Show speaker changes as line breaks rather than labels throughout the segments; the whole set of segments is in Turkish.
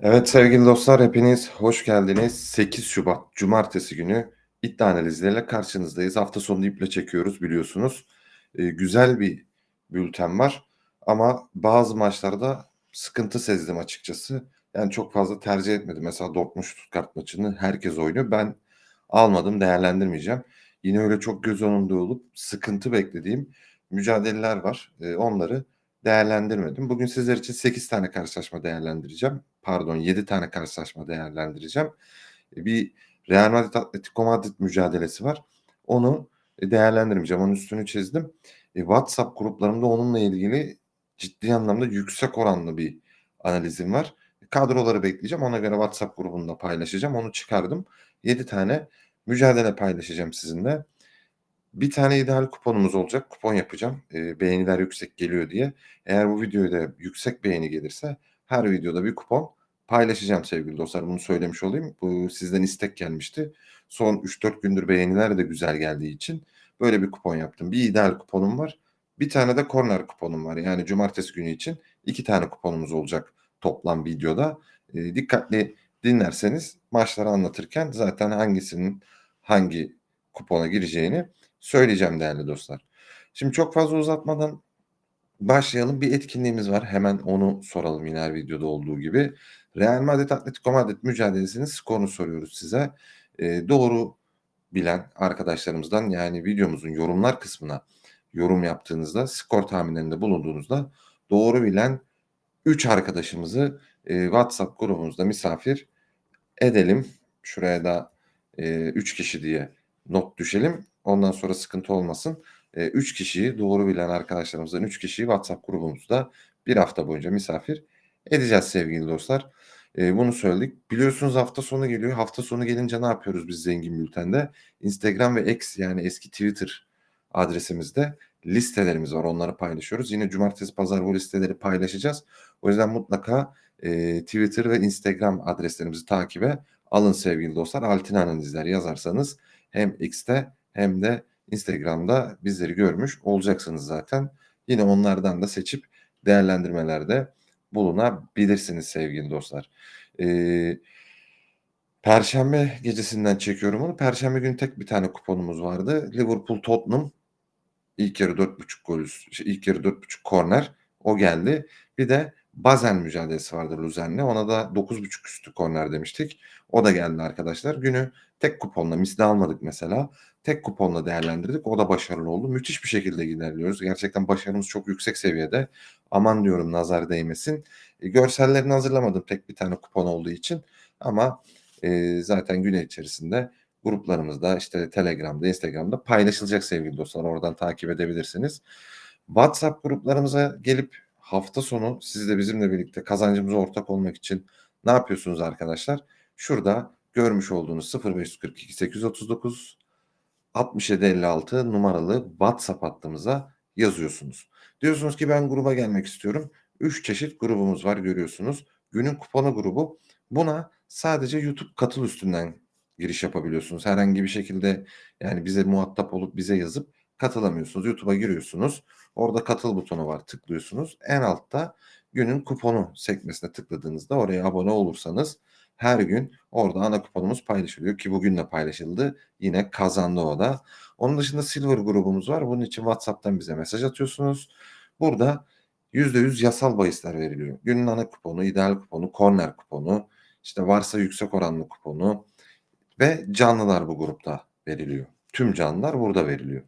Evet sevgili dostlar hepiniz hoş geldiniz. 8 Şubat Cumartesi günü iddia analizleriyle karşınızdayız. Hafta sonu iple çekiyoruz biliyorsunuz. Ee, güzel bir bülten var ama bazı maçlarda sıkıntı sezdim açıkçası. Yani çok fazla tercih etmedim. Mesela Dortmund Stuttgart maçını herkes oynuyor. Ben almadım değerlendirmeyeceğim. Yine öyle çok göz önünde olup sıkıntı beklediğim mücadeleler var. Ee, onları değerlendirmedim. Bugün sizler için 8 tane karşılaşma değerlendireceğim. Pardon 7 tane karşılaşma değerlendireceğim. E, bir Real Madrid Atletico Madrid mücadelesi var. Onu e, değerlendirmeyeceğim. Onun üstünü çizdim. E, WhatsApp gruplarımda onunla ilgili ciddi anlamda yüksek oranlı bir analizim var. Kadroları bekleyeceğim. Ona göre WhatsApp grubunda paylaşacağım. Onu çıkardım. 7 tane mücadele paylaşacağım sizinle. Bir tane ideal kuponumuz olacak. Kupon yapacağım. Eee, beğeniler yüksek geliyor diye. Eğer bu videoya da yüksek beğeni gelirse her videoda bir kupon paylaşacağım sevgili dostlar. Bunu söylemiş olayım. Bu sizden istek gelmişti. Son 3-4 gündür beğeniler de güzel geldiği için böyle bir kupon yaptım. Bir ideal kuponum var. Bir tane de corner kuponum var. Yani cumartesi günü için 2 tane kuponumuz olacak toplam videoda. Eee, dikkatli dinlerseniz maçları anlatırken zaten hangisinin hangi kupona gireceğini söyleyeceğim değerli dostlar. Şimdi çok fazla uzatmadan başlayalım. Bir etkinliğimiz var. Hemen onu soralım yine her videoda olduğu gibi. Real Madrid Atletico Madrid mücadelesinin skorunu soruyoruz size. Eee, doğru bilen arkadaşlarımızdan yani videomuzun yorumlar kısmına yorum yaptığınızda, skor tahminlerinde bulunduğunuzda doğru bilen 3 arkadaşımızı eee, WhatsApp grubumuzda misafir edelim. Şuraya da eee 3 kişi diye not düşelim. Ondan sonra sıkıntı olmasın. Eee 3 kişiyi doğru bilen arkadaşlarımızdan 3 kişiyi WhatsApp grubumuzda bir hafta boyunca misafir edeceğiz sevgili dostlar. Eee, bunu söyledik. Biliyorsunuz hafta sonu geliyor. Hafta sonu gelince ne yapıyoruz biz Zengin Bülten'de? Instagram ve X yani eski Twitter adresimizde listelerimiz var. Onları paylaşıyoruz. Yine cumartesi pazar bu listeleri paylaşacağız. O yüzden mutlaka eee, Twitter ve Instagram adreslerimizi takibe alın sevgili dostlar. Altin analizler yazarsanız hem X'te hem de Instagram'da bizleri görmüş olacaksınız zaten. Yine onlardan da seçip değerlendirmelerde bulunabilirsiniz sevgili dostlar. Eee Perşembe gecesinden çekiyorum onu. Perşembe günü tek bir tane kuponumuz vardı. Liverpool Tottenham ilk yarı 4.5 gol şey, ilk yarı 4.5 korner o geldi. Bir de Basel mücadelesi vardı Luzern'le. Ona da 9.5 üstü korner demiştik. O da geldi arkadaşlar. Günü tek kuponla misli almadık mesela. Tek kuponla değerlendirdik. O da başarılı oldu. Müthiş bir şekilde ilerliyoruz. Gerçekten başarımız çok yüksek seviyede. Aman diyorum nazar değmesin. E, görsellerini hazırlamadım tek bir tane kupon olduğu için. Ama e, zaten gün içerisinde gruplarımızda işte Telegram'da, Instagram'da paylaşılacak sevgili dostlar. Oradan takip edebilirsiniz. WhatsApp gruplarımıza gelip hafta sonu siz de bizimle birlikte kazancımıza ortak olmak için ne yapıyorsunuz arkadaşlar? Şurada görmüş olduğunuz 0542 839 6756 numaralı WhatsApp hattımıza yazıyorsunuz. Diyorsunuz ki ben gruba gelmek istiyorum. 3 çeşit grubumuz var görüyorsunuz. Günün kuponu grubu. Buna sadece YouTube katıl üstünden giriş yapabiliyorsunuz. Herhangi bir şekilde yani bize muhatap olup bize yazıp katılamıyorsunuz. YouTube'a giriyorsunuz. Orada katıl butonu var. Tıklıyorsunuz. En altta günün kuponu sekmesine tıkladığınızda oraya abone olursanız her gün orada ana kuponumuz paylaşılıyor ki bugün de paylaşıldı. Yine kazandı o da. Onun dışında Silver grubumuz var. Bunun için WhatsApp'tan bize mesaj atıyorsunuz. Burada %100 yasal bahisler veriliyor. Günün ana kuponu, ideal kuponu, korner kuponu, işte varsa yüksek oranlı kuponu ve canlılar bu grupta veriliyor. Tüm canlılar burada veriliyor.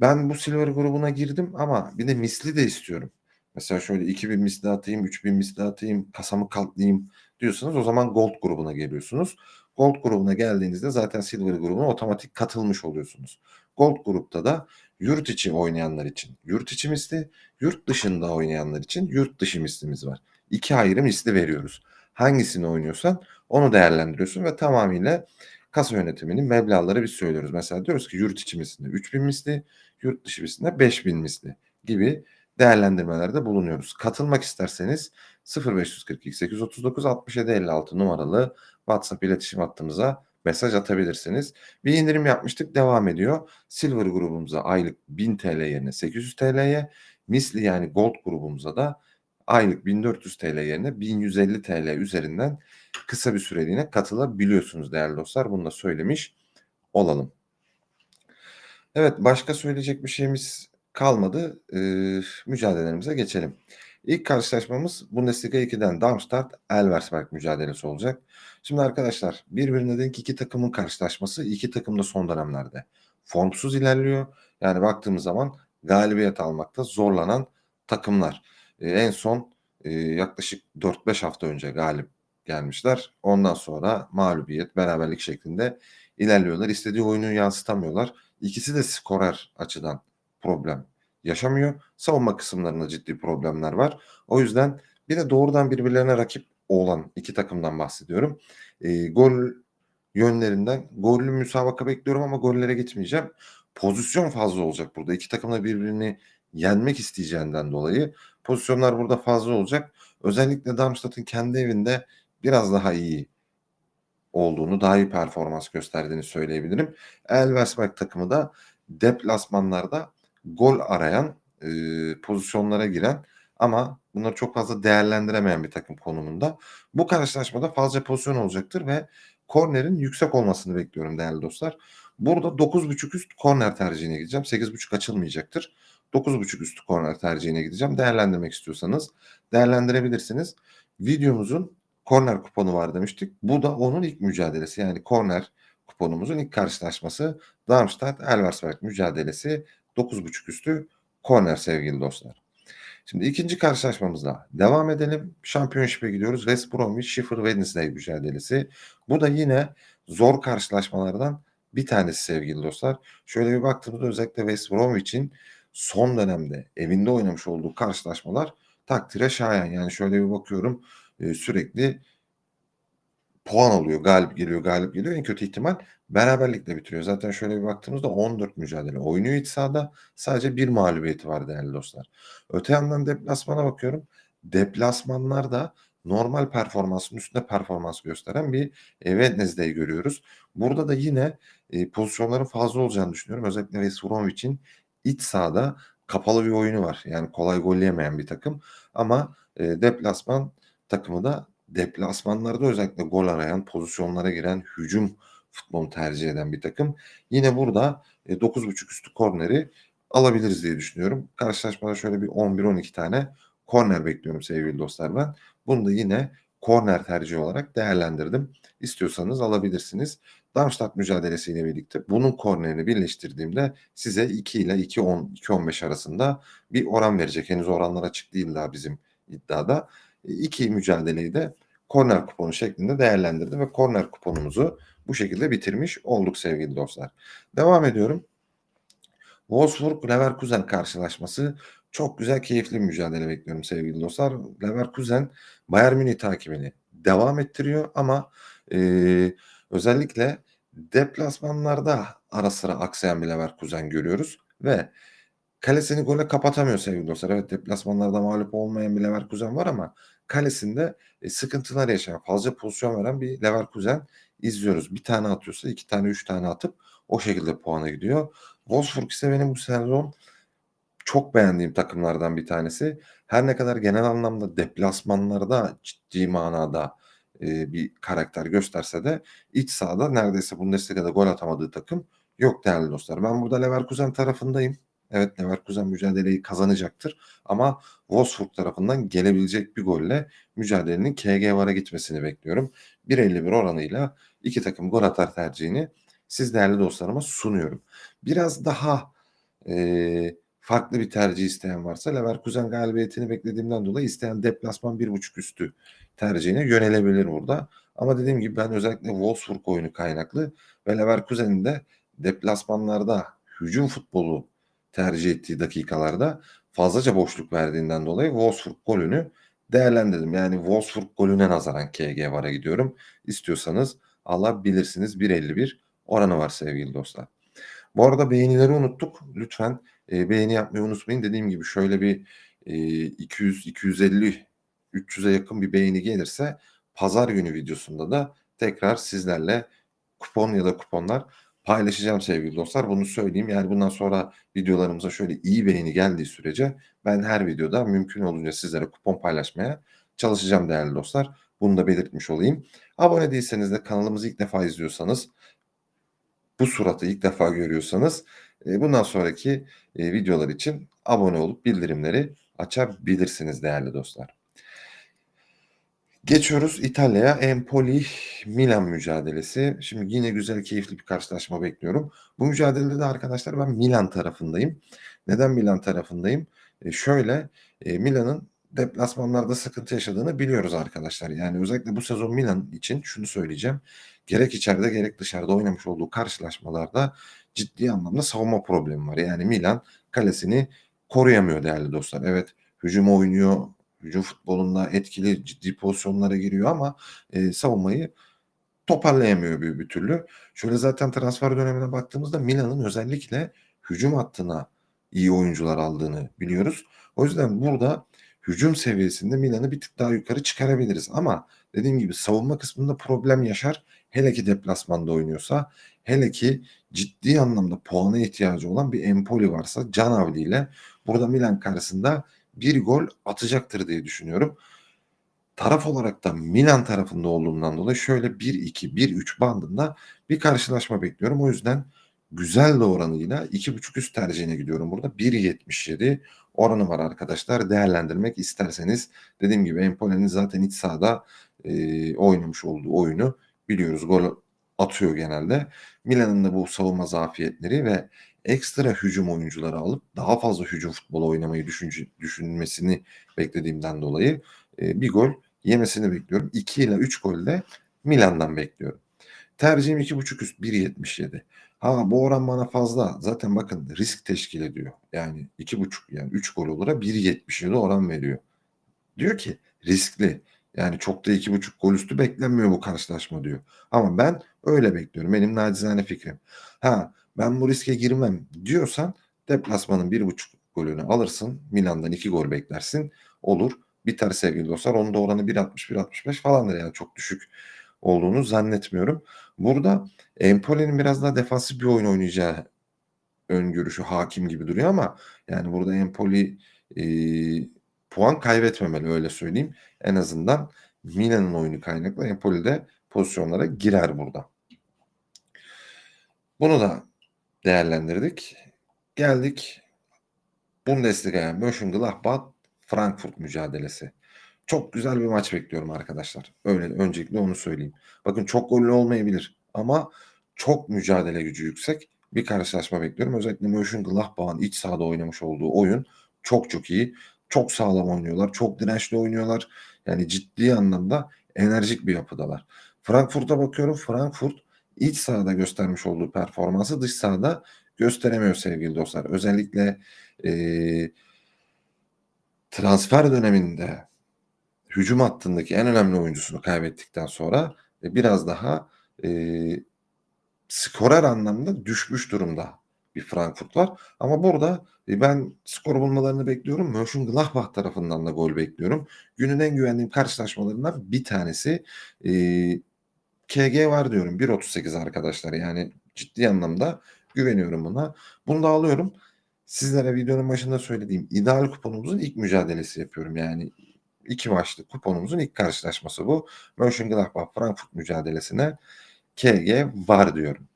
Ben bu Silver grubuna girdim ama bir de misli de istiyorum. Mesela şöyle 2000 misli atayım, 3000 misli atayım, kasamı katlayayım diyorsanız o zaman Gold grubuna geliyorsunuz. Gold grubuna geldiğinizde zaten Silver grubuna otomatik katılmış oluyorsunuz. Gold grupta da yurt içi oynayanlar için yurt içi misli, yurt dışında oynayanlar için yurt dışı mislimiz var. İki ayrı misli veriyoruz. Hangisini oynuyorsan onu değerlendiriyorsun ve tamamıyla kasa yönetiminin meblağları biz söylüyoruz. Mesela diyoruz ki yurt içi mislinde 3000 misli, yurt dışı mislinde 5000 misli gibi değerlendirmelerde bulunuyoruz. Katılmak isterseniz 0542 839 67 56 numaralı WhatsApp iletişim hattımıza mesaj atabilirsiniz. Bir indirim yapmıştık devam ediyor. Silver grubumuza aylık 1000 TL yerine 800 TL'ye, misli yani Gold grubumuza da aylık 1.400 TL yerine 1.150 TL üzerinden kısa bir süreliğine katılabiliyorsunuz değerli dostlar. Bunu da söylemiş olalım. Evet, başka söyleyecek bir şeyimiz kalmadı. Eee, mücadelelerimize geçelim. İlk karşılaşmamız Bundesliga 2'den Darmstadt-Elversberg mücadelesi olacak. Şimdi arkadaşlar birbirine denk iki takımın karşılaşması. İki takım da son dönemlerde formsuz ilerliyor. Yani baktığımız zaman galibiyet almakta zorlanan takımlar. Eee, en son, eee, yaklaşık 4-5 hafta önce galip gelmişler. Ondan sonra mağlubiyet, beraberlik şeklinde ilerliyorlar. İstediği oyunu yansıtamıyorlar. İkisi de skorer açıdan problem yaşamıyor. Savunma kısımlarında ciddi problemler var. O yüzden bir de doğrudan birbirlerine rakip olan iki takımdan bahsediyorum. Eee, gol yönlerinden gollü müsabaka bekliyorum ama gollere gitmeyeceğim. Pozisyon fazla olacak burada. İki takım da birbirini yenmek isteyeceğinden dolayı pozisyonlar burada fazla olacak. Özellikle Darmstadt'ın kendi evinde biraz daha iyi olduğunu, daha iyi performans gösterdiğini söyleyebilirim. Elversberg takımı da deplasmanlarda gol arayan, eee, pozisyonlara giren ama bunları çok fazla değerlendiremeyen bir takım konumunda. Bu karşılaşmada fazla pozisyon olacaktır ve kornerin yüksek olmasını bekliyorum değerli dostlar. Burada 9.5 üst korner tercihine gideceğim. 8.5 açılmayacaktır. 9.5 üstü korner tercihine gideceğim. Değerlendirmek istiyorsanız değerlendirebilirsiniz. Videomuzun korner kuponu var demiştik. Bu da onun ilk mücadelesi. Yani korner kuponumuzun ilk karşılaşması Darmstadt-Elversberg mücadelesi 9.5 üstü korner sevgili dostlar. Şimdi ikinci karşılaşmamızla devam edelim. Championship'e gidiyoruz. West Bromwich Sheffield Wednesday mücadelesi. Bu da yine zor karşılaşmalardan bir tanesi sevgili dostlar. Şöyle bir baktığımızda özellikle West Bromwich'in son dönemde evinde oynamış olduğu karşılaşmalar takdire şayan. Yani şöyle bir bakıyorum e, sürekli puan alıyor. Galip geliyor, galip geliyor. En kötü ihtimal beraberlikle bitiriyor. Zaten şöyle bir baktığımızda 14 mücadele oynuyor iç sahada. Sadece bir mağlubiyeti var değerli dostlar. Öte yandan deplasmana bakıyorum. Deplasmanlarda normal performansın üstünde performans gösteren bir e, Wednesday görüyoruz. Burada da yine e, pozisyonların fazla olacağını düşünüyorum. Özellikle West Bromwich'in iç sahada kapalı bir oyunu var. Yani kolay golleyemeyen bir takım. Ama e, deplasman takımı da deplasmanlarda özellikle gol arayan, pozisyonlara giren, hücum futbolunu tercih eden bir takım. Yine burada e, 9.5 üstü korneri alabiliriz diye düşünüyorum. Karşılaşmada şöyle bir 11-12 tane korner bekliyorum sevgili dostlar ben. Bunu da yine korner tercihi olarak değerlendirdim. İstiyorsanız alabilirsiniz. Darmstadt mücadelesiyle birlikte bunun kornerini birleştirdiğimde size 2 ile 2.10 2.15 arasında bir oran verecek. Henüz oranlar açık değil daha bizim iddiada. İki mücadeleyi de korner kuponu şeklinde değerlendirdim ve korner kuponumuzu bu şekilde bitirmiş olduk sevgili dostlar. Devam ediyorum. Wolfsburg Leverkusen karşılaşması çok güzel keyifli mücadele bekliyorum sevgili dostlar. Leverkusen Bayern Münih takibini devam ettiriyor ama e, özellikle deplasmanlarda ara sıra aksayan bir Leverkusen görüyoruz ve kalesini gole kapatamıyor sevgili dostlar. Evet deplasmanlarda mağlup olmayan bir Leverkusen var ama kalesinde e, sıkıntılar yaşayan, fazla pozisyon veren bir Leverkusen izliyoruz. Bir tane atıyorsa iki tane, üç tane atıp o şekilde puana gidiyor. Wolfsburg ise benim bu sezon çok beğendiğim takımlardan bir tanesi. Her ne kadar genel anlamda deplasmanlarda ciddi manada e, bir karakter gösterse de iç sahada neredeyse Bundesliga'da gol atamadığı takım yok değerli dostlar. Ben burada Leverkusen tarafındayım. Evet Leverkusen mücadeleyi kazanacaktır ama Wolfsburg tarafından gelebilecek bir golle mücadelenin KG VAR'a gitmesini bekliyorum. 1.51 oranıyla iki takım gol atar tercihini siz değerli dostlarıma sunuyorum. Biraz daha e, farklı bir tercih isteyen varsa Leverkusen galibiyetini beklediğimden dolayı isteyen deplasman 1.5 üstü tercihine yönelebilir burada. Ama dediğim gibi ben özellikle Wolfsburg oyunu kaynaklı ve Leverkusen'in de deplasmanlarda hücum futbolu tercih ettiği dakikalarda fazlaca boşluk verdiğinden dolayı Wolfsburg golünü değerlendirdim. Yani Wolfsburg golüne nazaran KG VAR'a gidiyorum. İstiyorsanız alabilirsiniz. 1.51 oranı var sevgili dostlar. Bu arada beğenileri unuttuk. Lütfen e, beğeni yapmayı unutmayın. Dediğim gibi şöyle bir e, 200, 250, 300'e yakın bir beğeni gelirse pazar günü videosunda da tekrar sizlerle kupon ya da kuponlar paylaşacağım sevgili dostlar. Bunu söyleyeyim. Yani bundan sonra videolarımıza şöyle iyi beğeni geldiği sürece ben her videoda mümkün olduğunca sizlere kupon paylaşmaya çalışacağım değerli dostlar. Bunu da belirtmiş olayım. Abone değilseniz de kanalımızı ilk defa izliyorsanız bu suratı ilk defa görüyorsanız e, bundan sonraki e, videolar için abone olup bildirimleri açabilirsiniz değerli dostlar. Geçiyoruz İtalya'ya. Empoli Milan mücadelesi. Şimdi yine güzel, keyifli bir karşılaşma bekliyorum. Bu mücadelede de arkadaşlar ben Milan tarafındayım. Neden Milan tarafındayım? E, şöyle e, Milan'ın deplasmanlarda sıkıntı yaşadığını biliyoruz arkadaşlar. Yani özellikle bu sezon Milan için şunu söyleyeceğim. Gerek içeride gerek dışarıda oynamış olduğu karşılaşmalarda ciddi anlamda savunma problemi var. Yani Milan kalesini koruyamıyor değerli dostlar. Evet hücum oynuyor, hücum futbolunda etkili ciddi pozisyonlara giriyor ama e, savunmayı toparlayamıyor bir, bir türlü. Şöyle zaten transfer dönemine baktığımızda Milan'ın özellikle hücum hattına iyi oyuncular aldığını biliyoruz. O yüzden burada hücum seviyesinde Milan'ı bir tık daha yukarı çıkarabiliriz. Ama dediğim gibi savunma kısmında problem yaşar. Hele ki deplasmanda oynuyorsa, hele ki ciddi anlamda puana ihtiyacı olan bir Empoli varsa Can ile burada Milan karşısında bir gol atacaktır diye düşünüyorum. Taraf olarak da Milan tarafında olduğumdan dolayı şöyle 1-2, 1-3 bandında bir karşılaşma bekliyorum. O yüzden güzel de oranıyla 2.5 üst tercihine gidiyorum burada. 1.77 oranı var arkadaşlar. Değerlendirmek isterseniz dediğim gibi Empoli'nin zaten iç sahada e, oynamış olduğu oyunu biliyoruz. Gol atıyor genelde. Milan'ın da bu savunma zafiyetleri ve ekstra hücum oyuncuları alıp daha fazla hücum futbolu oynamayı düşünce, düşünmesini beklediğimden dolayı e, bir gol yemesini bekliyorum. 2 ile 3 gol de Milan'dan bekliyorum. Tercihim 2.5 üst 1.77. Ha bu oran bana fazla. Zaten bakın risk teşkil ediyor. Yani 2.5 yani 3 gol olura 1.77 oran veriyor. Diyor ki riskli. Yani çok da 2.5 gol üstü beklenmiyor bu karşılaşma diyor. Ama ben öyle bekliyorum. Benim nacizane fikrim. Ha ben bu riske girmem diyorsan deplasmanın 1.5 golünü alırsın. Milan'dan 2 gol beklersin. Olur. Biter sevgili dostlar. Onun da oranı 1.60-1.65 falandır yani çok düşük olduğunu zannetmiyorum. Burada Empoli'nin biraz daha defansif bir oyun oynayacağı öngörüşü hakim gibi duruyor ama yani burada Empoli puan kaybetmemeli öyle söyleyeyim. En azından Milan'ın oyunu kaynaklı Empoli de pozisyonlara girer burada. Bunu da değerlendirdik. Geldik Bundesliga'ya Mönchengladbach Frankfurt mücadelesi. Çok güzel bir maç bekliyorum arkadaşlar. Öyle öncelikle onu söyleyeyim. Bakın çok gollü olmayabilir ama çok mücadele gücü yüksek bir karşılaşma bekliyorum. Özellikle Mönchengladbach'ın iç sahada oynamış olduğu oyun çok çok iyi. Çok sağlam oynuyorlar. Çok dirençli oynuyorlar. Yani ciddi anlamda enerjik bir yapıdalar. Frankfurt'a bakıyorum. Frankfurt iç sahada göstermiş olduğu performansı dış sahada gösteremiyor sevgili dostlar. Özellikle e, transfer döneminde hücum hattındaki en önemli oyuncusunu kaybettikten sonra e, biraz daha e, skorer anlamda düşmüş durumda bir Frankfurt var. Ama burada e, ben skor bulmalarını bekliyorum. Mönchengladbach tarafından da gol bekliyorum. Günün en güvendiğim karşılaşmalarından bir tanesi. E, KG var diyorum. 1.38 arkadaşlar. Yani ciddi anlamda güveniyorum buna. Bunu da alıyorum. Sizlere videonun başında söylediğim ideal kuponumuzun ilk mücadelesi yapıyorum. Yani iki maçlı kuponumuzun ilk karşılaşması bu. Mönchengladbach Frankfurt mücadelesine KG var diyorum.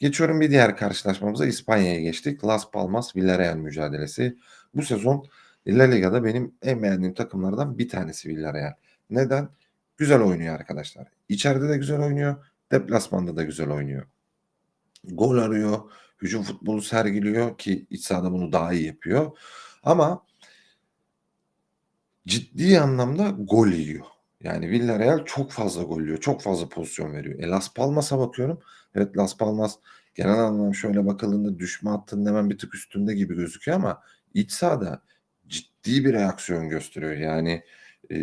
Geçiyorum bir diğer karşılaşmamıza İspanya'ya geçtik. Las Palmas Villarreal mücadelesi. Bu sezon La Liga'da benim en beğendiğim takımlardan bir tanesi Villarreal. Neden? Güzel oynuyor arkadaşlar. İçeride de güzel oynuyor. Deplasmanda da güzel oynuyor. Gol arıyor. Hücum futbolu sergiliyor ki iç sahada bunu daha iyi yapıyor. Ama ciddi anlamda gol yiyor. Yani Villarreal çok fazla gol yiyor. Çok fazla pozisyon veriyor. E Las Palmas'a bakıyorum. Evet Las Palmas genel anlamda şöyle bakıldığında düşme hattının hemen bir tık üstünde gibi gözüküyor ama iç sahada ciddi bir reaksiyon gösteriyor. Yani e,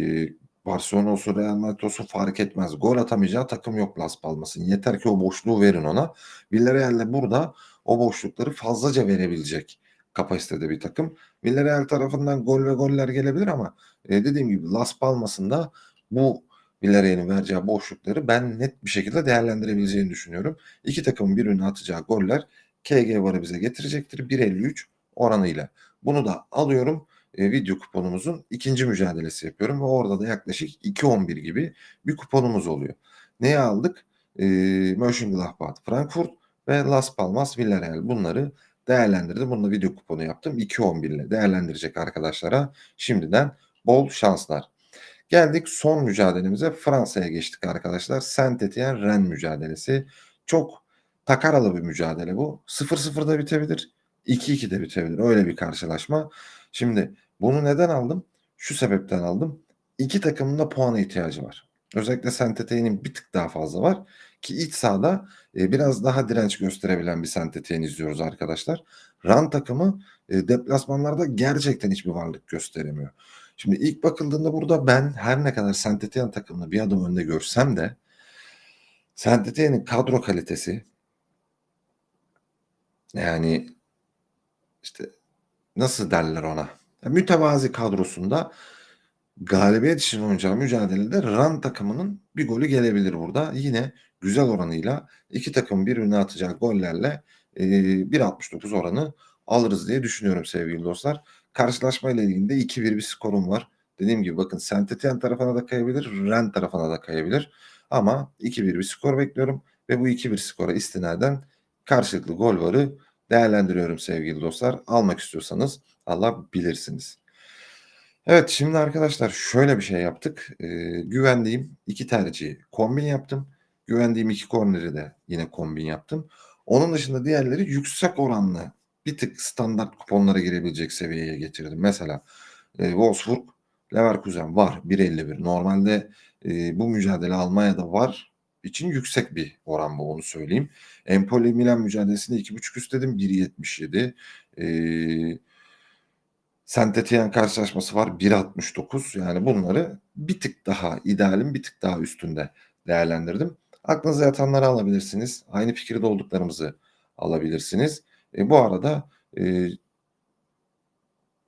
Barcelona olsun Real Madrid olsun fark etmez. Gol atamayacağı takım yok Las Palmas'ın. Yeter ki o boşluğu verin ona. Villarreal de burada o boşlukları fazlaca verebilecek kapasitede bir takım. Villarreal tarafından gol ve goller gelebilir ama e, dediğim gibi Las Palmas'ın da bu Villarreal'in vereceği boşlukları ben net bir şekilde değerlendirebileceğini düşünüyorum. İki takımın birbirine atacağı goller KG varı bize getirecektir 1.53 oranıyla. Bunu da alıyorum. E, video kuponumuzun ikinci mücadelesi yapıyorum ve orada da yaklaşık 2.11 gibi bir kuponumuz oluyor. Neyi aldık? E, Mönchengladbach, Frankfurt ve Las Palmas, Villarreal bunları değerlendirdim. Bunu da video kuponu yaptım. 2.11 ile değerlendirecek arkadaşlara şimdiden bol şanslar. Geldik son mücadelemize Fransa'ya geçtik arkadaşlar. Saint Etienne Rennes mücadelesi. Çok takaralı bir mücadele bu. 0-0'da bitebilir. 2-2 de bitebilir. Öyle bir karşılaşma. Şimdi bunu neden aldım? Şu sebepten aldım. İki takımın da puana ihtiyacı var. Özellikle Saint Etienne'in bir tık daha fazla var. Ki iç sahada e, biraz daha direnç gösterebilen bir Saint Etienne izliyoruz arkadaşlar. Ran takımı e, deplasmanlarda gerçekten hiçbir varlık gösteremiyor. Şimdi ilk bakıldığında burada ben her ne kadar Saint Etienne takımını bir adım önde görsem de Saint Etienne'in kadro kalitesi yani işte nasıl derler ona? Mütevazi kadrosunda galibiyet için oynayacağı mücadelede Ran takımının bir golü gelebilir burada. Yine güzel oranıyla iki takım birbirine atacağı gollerle e, 1.69 oranı alırız diye düşünüyorum sevgili dostlar. Karşılaşma ile ilgili de 2-1 bir skorum var. Dediğim gibi bakın Saint Etienne tarafına da kayabilir, Ren tarafına da kayabilir. Ama 2-1 bir skor bekliyorum ve bu 2-1 skora istinaden karşılıklı gol varı değerlendiriyorum sevgili dostlar. Almak istiyorsanız alabilirsiniz. Evet şimdi arkadaşlar şöyle bir şey yaptık. Ee, güvendiğim iki tercihi kombin yaptım. Güvendiğim iki korneri de yine kombin yaptım. Onun dışında diğerleri yüksek oranlı bir tık standart kuponlara girebilecek seviyeye getirdim. Mesela e, Wolfsburg Leverkusen var 1.51. Normalde e, bu mücadele Almanya'da var için yüksek bir oran bu onu söyleyeyim. Empoli Milan mücadelesinde 2.5 üst dedim 1.77. Eee Saint Etienne karşılaşması var 1.69. Yani bunları bir tık daha idealin bir tık daha üstünde değerlendirdim. Aklınıza yatanları alabilirsiniz. Aynı fikirde olduklarımızı alabilirsiniz. E, bu arada e,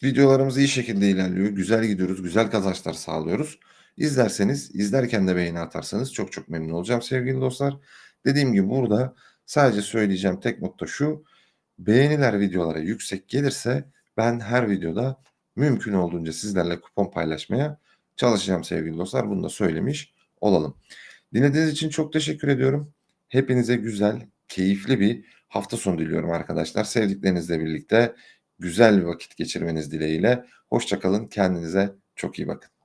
videolarımız iyi şekilde ilerliyor. Güzel gidiyoruz. Güzel kazançlar sağlıyoruz. İzlerseniz, izlerken de beğeni atarsanız çok çok memnun olacağım sevgili dostlar. Dediğim gibi burada sadece söyleyeceğim tek nokta şu. Beğeniler videolara yüksek gelirse ben her videoda mümkün olduğunca sizlerle kupon paylaşmaya çalışacağım sevgili dostlar. Bunu da söylemiş olalım. Dinlediğiniz için çok teşekkür ediyorum. Hepinize güzel, keyifli bir hafta sonu diliyorum arkadaşlar. Sevdiklerinizle birlikte güzel bir vakit geçirmeniz dileğiyle. Hoşçakalın. Kendinize çok iyi bakın.